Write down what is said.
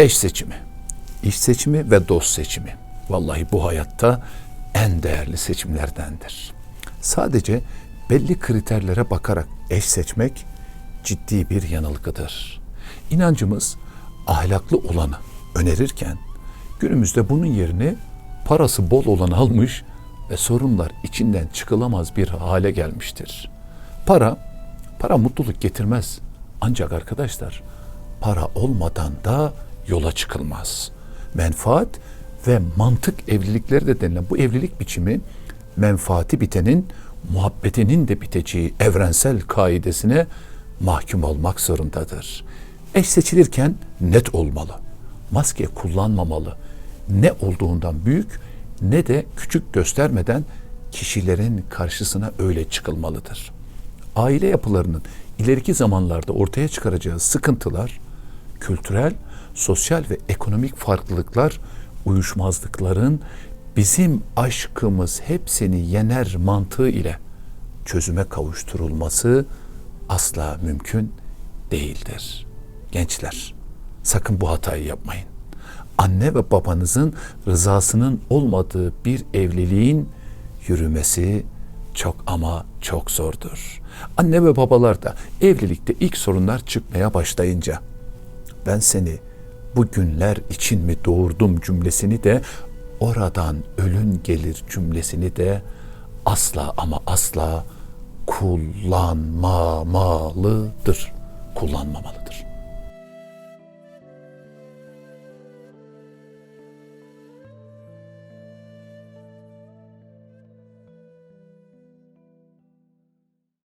Eş seçimi, iş seçimi ve dost seçimi. Vallahi bu hayatta en değerli seçimlerdendir. Sadece belli kriterlere bakarak eş seçmek ciddi bir yanılgıdır. İnancımız ahlaklı olanı önerirken günümüzde bunun yerini parası bol olan almış ve sorunlar içinden çıkılamaz bir hale gelmiştir. Para, para mutluluk getirmez. Ancak arkadaşlar para olmadan da yola çıkılmaz. Menfaat ve mantık evlilikleri de denilen bu evlilik biçimi menfaati bitenin muhabbetinin de biteceği evrensel kaidesine mahkum olmak zorundadır. Eş seçilirken net olmalı. Maske kullanmamalı. Ne olduğundan büyük ne de küçük göstermeden kişilerin karşısına öyle çıkılmalıdır. Aile yapılarının ileriki zamanlarda ortaya çıkaracağı sıkıntılar kültürel, sosyal ve ekonomik farklılıklar, uyuşmazlıkların bizim aşkımız hepsini yener mantığı ile çözüme kavuşturulması asla mümkün değildir. Gençler, sakın bu hatayı yapmayın. Anne ve babanızın rızasının olmadığı bir evliliğin yürümesi çok ama çok zordur. Anne ve babalar da evlilikte ilk sorunlar çıkmaya başlayınca ben seni bu günler için mi doğurdum cümlesini de oradan ölün gelir cümlesini de asla ama asla kullanmamalıdır.